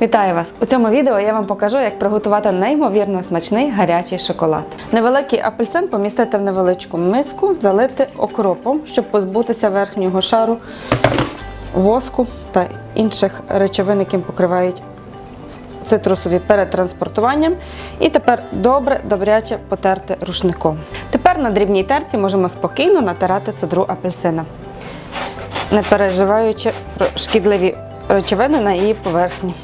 Вітаю вас! У цьому відео я вам покажу, як приготувати неймовірно смачний гарячий шоколад. Невеликий апельсин помістити в невеличку миску, залити окропом, щоб позбутися верхнього шару воску та інших речовин, яким покривають цитрусові перед транспортуванням. І тепер добре, добряче потерти рушником. Тепер на дрібній терці можемо спокійно натирати цедру апельсина, не переживаючи про шкідливі речовини на її поверхні.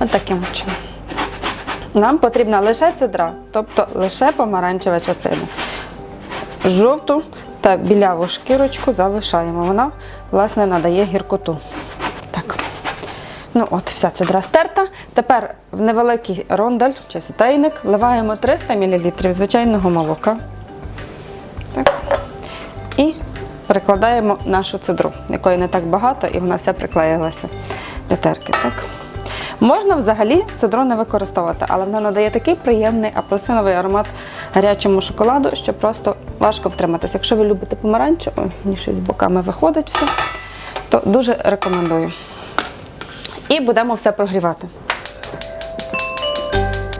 Ось таким чином. Нам потрібна лише цедра, тобто лише помаранчева частина. Жовту та біляву шкірочку залишаємо. Вона, власне, надає гіркоту. Так. Ну от, вся цедра стерта. Тепер в невеликий рондель чи сотейник вливаємо 300 мл звичайного молока. Так. І перекладаємо нашу цедру, якої не так багато, і вона вся приклеїлася до терки. Так. Можна взагалі цедру не використовувати, але вона надає такий приємний апельсиновий аромат гарячому шоколаду, що просто важко втриматися. Якщо ви любите помаранчу, мені щось з боками виходить все, то дуже рекомендую. І будемо все прогрівати.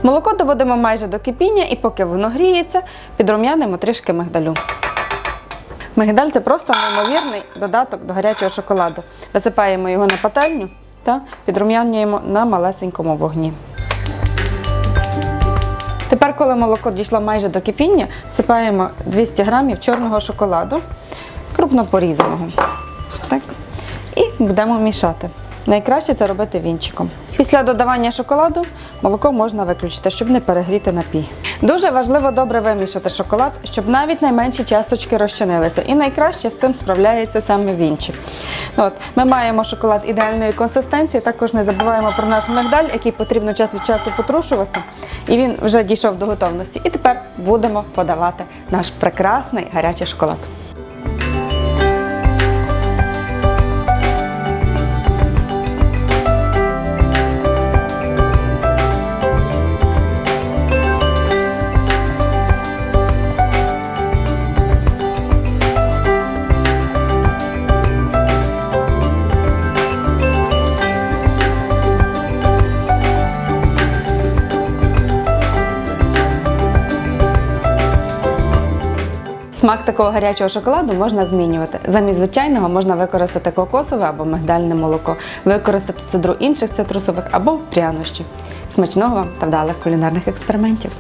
Молоко доводимо майже до кипіння, і поки воно гріється, підрум'янимо трішки мигдалю. Мигдаль це просто неймовірний додаток до гарячого шоколаду. Висипаємо його на пательню та підрум'янюємо на малесенькому вогні. Тепер, коли молоко дійшло майже до кипіння, всипаємо 200 грамів чорного шоколаду, крупно порізаного. Так. І будемо мішати. Найкраще це робити вінчиком. Після додавання шоколаду молоко можна виключити, щоб не перегріти напій. Дуже важливо добре вимішати шоколад, щоб навіть найменші часточки розчинилися. І найкраще з цим справляється саме вінчик. От, ми маємо шоколад ідеальної консистенції. Також не забуваємо про наш мигдаль, який потрібно час від часу потрушувати. І він вже дійшов до готовності. І тепер будемо подавати наш прекрасний гарячий шоколад. Смак такого гарячого шоколаду можна змінювати. Замість звичайного можна використати кокосове або мигдальне молоко, використати цедру інших цитрусових або прянощі. Смачного вам та вдалих кулінарних експериментів!